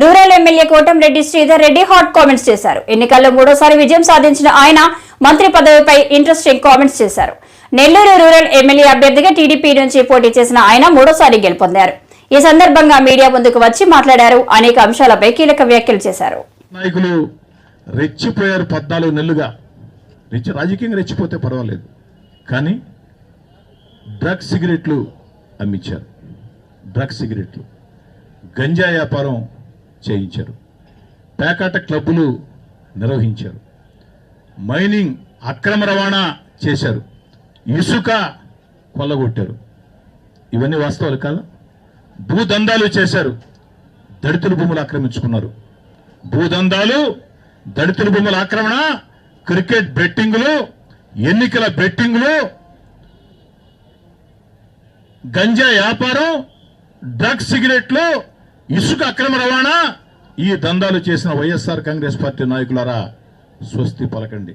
Rural MLA Kotamreddy Sridhar Reddy hot comments చేశారు. ఎన్నికల్లో మూడోసారి విజయం సాధించిన ఆయన మంత్రి పదవిపై ఇంట్రెస్టింగ్ కామెంట్స్ చేశారు. నెల్లూరు రూరల్ ఎమ్మెల్యే అభ్యర్థిగా టీడీపీ నుంచి పోటీ చేసిన ఆయన మూడోసారి గెలుపొందారు. ఈ సందర్భంగా మీడియా ముందుకు వచ్చి మాట్లాడారు. అనేక అంశాలపై కీలక వ్యాఖ్యలు చేశారు. నాయకులు రెచ్చిపోయారు పద్నాలుగు నెలలుగా. రెచ్చి రాజకీయంగా రెచ్చిపోతే పర్వాలేదు. కానీ డ్రగ్స్ సిగరెట్లు అమ్మించారు. డ్రగ్స్ సిగరెట్లు. గంజా వ్యాపారం చేయించారు. పేకాట క్లబ్బులు నిర్వహించారు. మైనింగ్ అక్రమ రవాణా చేశారు. ఇసుక కొల్లగొట్టారు. ఇవన్నీ వాస్తవాలు కాదా? భూదందాలు చేశారు. దళితుల భూములు ఆక్రమించుకున్నారు. భూదందాలు దళితుల భూముల ఆక్రమణ క్రికెట్ బెట్టింగులు ఎన్నికల బెట్టింగులు గంజా వ్యాపారం డ్రగ్స్ సిగరెట్లు ఇసుక అక్రమ రవాణా? ఈ దందాలు చేసిన వైఎస్ఆర్ కాంగ్రెస్ పార్టీ నాయకులారా స్వస్తి పలకండి.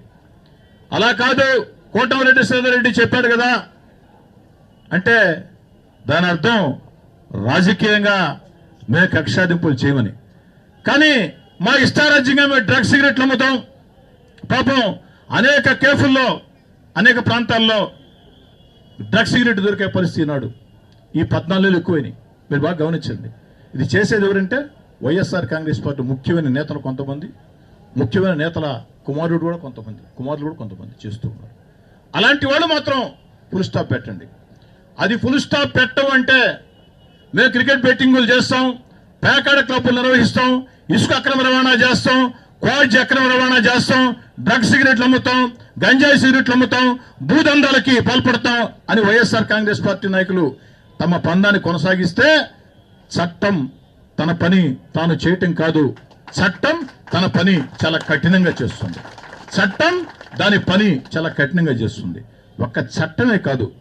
అలా కాదు కోటమిరెడ్డి శ్రీధర్రెడ్డి చెప్పాడు కదా. అంటే దాని అర్థం రాజకీయంగా మేము కక్షాదింపులు చేయమని. కానీ మా ఇష్టారాజ్యంగా మేము డ్రగ్స్ సిగరెట్లు అమ్ముతాం. పాపం అనేక కేఫుల్లో అనేక ప్రాంతాల్లో డ్రగ్స్ సిగరెట్ దొరికే పరిస్థితి నాడు ఈ పద్నాలుగు ఎక్కువైనాయి. మీరు బాగా గమనించండి. ఇది చేసేది ఎవరంటే వైఎస్ఆర్ కాంగ్రెస్ పార్టీ ముఖ్యమైన నేతలు కొంతమంది ముఖ్యమైన నేతల కుమారుడు కూడా కొంతమంది కుమారులు కూడా కొంతమంది చేస్తూ ఉన్నారు. అలాంటి వాళ్ళు మాత్రం ఫుల్ స్టాప్ పెట్టండి. అది ఫుల్ స్టాప్ పెట్టడం అంటే మేము క్రికెట్ బెట్టింగులు చేస్తాం పేకాడ క్లబ్లు నిర్వహిస్తాం ఇసుక అక్రమ రవాణా చేస్తాం క్వాడ్జ్ అక్రమ రవాణా చేస్తాం డ్రగ్ సిగరెట్లు అమ్ముతాం గంజాయి సిగరెట్లు అమ్ముతాం భూదందాలకి పాల్పడతాం అని వైఎస్ఆర్ కాంగ్రెస్ పార్టీ నాయకులు తమ పందాన్ని కొనసాగిస్తే చట్టం తన పని తాను చేయటం కాదు. చట్టం తన పని చాలా కఠినంగా చేస్తుంది. చట్టం దాని పని చాలా కఠినంగా చేస్తుంది. ఒక్క చట్టమే కాదు.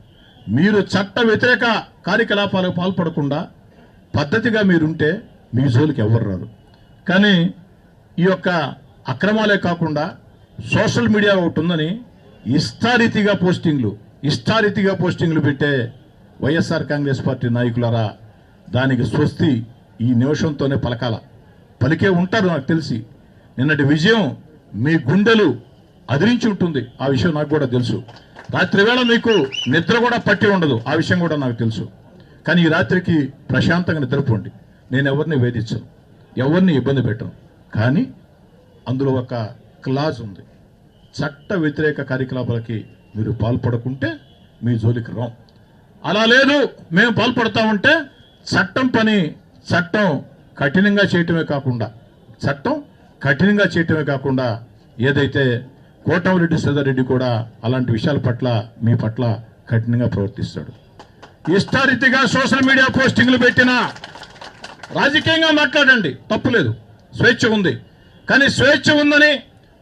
మీరు చట్ట వ్యతిరేక కార్యకలాపాలకు పాల్పడకుండా పద్ధతిగా మీరుంటే మీ జోలికి ఎవరు రారు. కానీ ఈ యొక్క అక్రమాలే కాకుండా సోషల్ మీడియా ఒకటి ఉందని ఇష్టారీతిగా పోస్టింగ్లు ఇష్టారీతిగా పోస్టింగ్లు పెట్టే వైఎస్ఆర్ కాంగ్రెస్ పార్టీ నాయకులరా దానికి స్వస్తి ఈ నిమిషంతోనే పలకాల. పలికే ఉంటారు నాకు తెలిసి. నిన్నటి విజయం మీ గుండెలు అదిరించి ఉంటుంది. ఆ విషయం నాకు కూడా తెలుసు. రాత్రి వేళ మీకు నిద్ర కూడా పట్టి ఉండదు. ఆ విషయం కూడా నాకు తెలుసు. కానీ ఈ రాత్రికి ప్రశాంతంగా నిద్రపోండి. నేను ఎవరిని వేధించను. ఎవరిని ఇబ్బంది పెట్టను. కానీ అందులో ఒక క్లాజ్ ఉంది. చట్ట వ్యతిరేక కార్యకలాపాలకి మీరు పాల్పడకుంటే మీ జోలికి రాం. అలా లేదు. మేము పాల్పడతామంటే చట్టం పని చట్టం కఠినంగా చేయటమే కాకుండా చట్టం కఠినంగా చేయటమే కాకుండా ఏదైతే కోటమిరెడ్డి శ్రీధర్రెడ్డి కూడా అలాంటి విషయాల పట్ల మీ పట్ల కఠినంగా ప్రవర్తిస్తాడు. ఇష్టారీతిగా సోషల్ మీడియా పోస్టింగ్లు పెట్టినా రాజకీయంగా మాట్లాడండి తప్పులేదు. స్వేచ్ఛ ఉంది. కానీ స్వేచ్ఛ ఉందని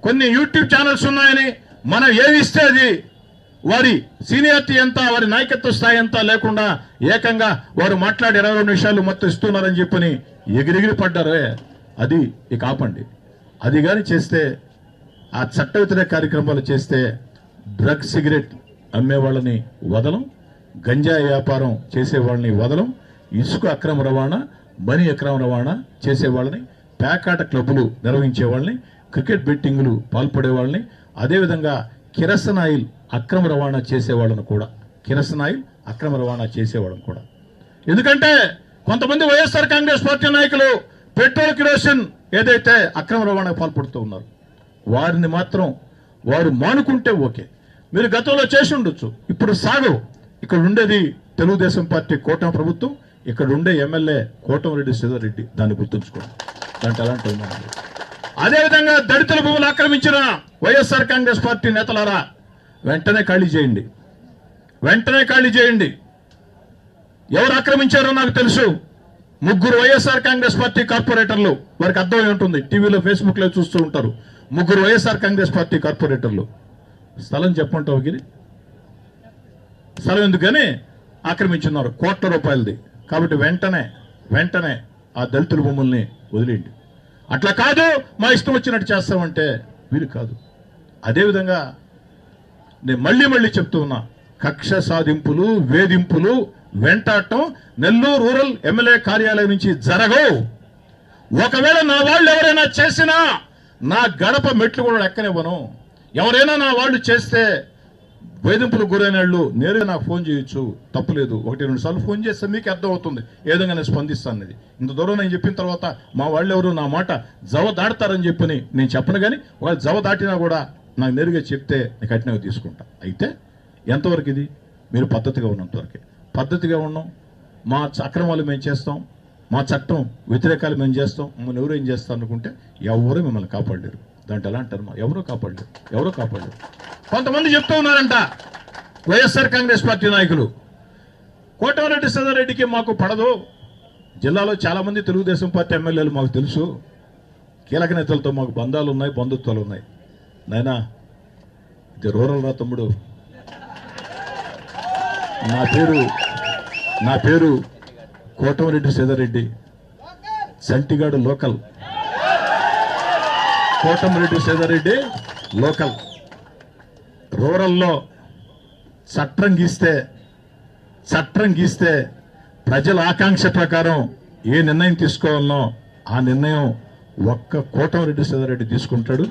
కొన్ని యూట్యూబ్ ఛానల్స్ ఉన్నాయని మనం ఏది ఇస్తే అది వారి సీనియారిటీ ఎంత వారి నాయకత్వ స్థాయి ఎంత లేకుండా ఏకంగా వారు మాట్లాడి ఇరవై రెండు నిమిషాలు మొత్తం ఇస్తున్నారని చెప్పని ఎగిరెగిరి పడ్డారే. అది ఇక ఆపండి. అది కానీ చేస్తే ఆ చట్ట వ్యతిరేక కార్యక్రమాలు చేస్తే డ్రగ్ సిగరెట్ అమ్మే వాళ్ళని వదలం గంజాయి వ్యాపారం చేసే వాళ్ళని వదలం ఇసుక అక్రమ రవాణా మనీ అక్రమ రవాణా చేసే వాళ్ళని పేకాట క్లబ్బులు నిర్వహించే వాళ్ళని క్రికెట్ బెట్టింగులు పాల్పడే వాళ్ళని అదేవిధంగా కిరసన్ ఆయిల్ అక్రమ రవాణా చేసేవాళ్ళను కూడా. కిరసన్ ఆయిల్ అక్రమ రవాణా చేసేవాళ్ళను కూడా. ఎందుకంటే కొంతమంది వైఎస్ఆర్ కాంగ్రెస్ పార్టీ నాయకులు పెట్రోల్ కిరోసిన్ ఏదైతే అక్రమ రవాణాకు పాల్పడుతూ ఉన్నారు వారిని మాత్రం వారు మానుకుంటే ఓకే. మీరు గతంలో చేసి ఉండొచ్చు ఇప్పుడు సాగవు. ఇక్కడ ఉండేది తెలుగుదేశం పార్టీ కోటం ప్రభుత్వం ఇక్కడ ఉండే ఎమ్మెల్యే కోటమిరెడ్డి శ్రీధర్రెడ్డి దాన్ని గుర్తుంచుకోండి. దాంట్లో అలాంటి అదేవిధంగా దళితుల భూములు ఆక్రమించిన వైఎస్ఆర్ కాంగ్రెస్ పార్టీ నేతలారా వెంటనే ఖాళీ చేయండి. వెంటనే ఖాళీ చేయండి. ఎవరు ఆక్రమించారో నాకు తెలుసు. ముగ్గురు వైఎస్ఆర్ కాంగ్రెస్ పార్టీ కార్పొరేటర్లు. వారికి అర్థమై ఉంటుంది. టీవీలో ఫేస్బుక్లో చూస్తూ ఉంటారు. ముగ్గురు వైఎస్ఆర్ కాంగ్రెస్ పార్టీ కార్పొరేటర్లు. స్థలం చెప్పంటావు గిరి? స్థలం ఎందుకని? ఆక్రమించున్నారు కోట్ల రూపాయలది. కాబట్టి వెంటనే వెంటనే ఆ దళితుల భూముల్ని వదిలేయండి. అట్లా కాదు మా ఇష్టం వచ్చినట్టు చేస్తామంటే వీలు కాదు. అదేవిధంగా నేను మళ్ళీ మళ్ళీ చెప్తూ ఉన్నా కక్ష సాధింపులు వేధింపులు వెంటాడటం నెల్లూరు రూరల్ ఎమ్మెల్యే కార్యాలయం నుంచి జరగవు. ఒకవేళ నా వాళ్ళు ఎవరైనా చేసినా నా గడప మెట్లు కూడా ఎక్కనివ్వను. ఎవరైనా నా వాళ్ళు చేస్తే వేధింపులకు గురైన వాళ్ళు నేరుగా నాకు ఫోన్ చేయొచ్చు తప్పులేదు. ఒకటి రెండు సార్లు ఫోన్ చేస్తే మీకు అర్థమవుతుంది ఏ విధంగా నేను స్పందిస్తాను ఇది ఇంత దూరం నేను చెప్పిన తర్వాత మా వాళ్ళు ఎవరు నా మాట జవ దాడతారని చెప్పని నేను చెప్పను కానీ వాళ్ళు జవ దాటినా కూడా నాకు నేరుగా చెప్తే నేను కఠినంగా తీసుకుంటా. అయితే ఎంతవరకు ఇది? మీరు పద్ధతిగా ఉన్నంతవరకే పద్ధతిగా ఉన్నాం. మా అక్రమాలు మేము చేస్తాం. మా చట్టం వ్యతిరేకాలు మేము చేస్తాం. మమ్మల్ని ఎవరు ఏం చేస్తాం అనుకుంటే ఎవరు మిమ్మల్ని కాపాడలేరు. దాంట్లో ఎలా అంటారు? ఎవరో ఎవరూ ఎవరో ఎవరూ కొంతమంది చెప్తూ ఉన్నారంట వైఎస్ఆర్ కాంగ్రెస్ పార్టీ నాయకులు కోటమిరెడ్డి సదారెడ్డికి మాకు పడదు. జిల్లాలో చాలామంది తెలుగుదేశం పార్టీ ఎమ్మెల్యేలు మాకు తెలుసు. కీలక నేతలతో మాకు బంధాలు ఉన్నాయి బంధుత్వాలు ఉన్నాయి. నాయనా ఇది రూరల్ రా తమ్ముడు. నా పేరు నా పేరు కోటమిరెడ్డి సీతారెడ్డి చంటిగాడు లోకల్. కోటమిరెడ్డి సీతారెడ్డి లోకల్. రూరల్లో చట్టం గీస్తే చట్టం గీస్తే ప్రజల ఆకాంక్ష ప్రకారం ఏ నిర్ణయం తీసుకోవాలనో ఆ నిర్ణయం ఒక్క కోటమిరెడ్డి సేదారెడ్డి తీసుకుంటాడు.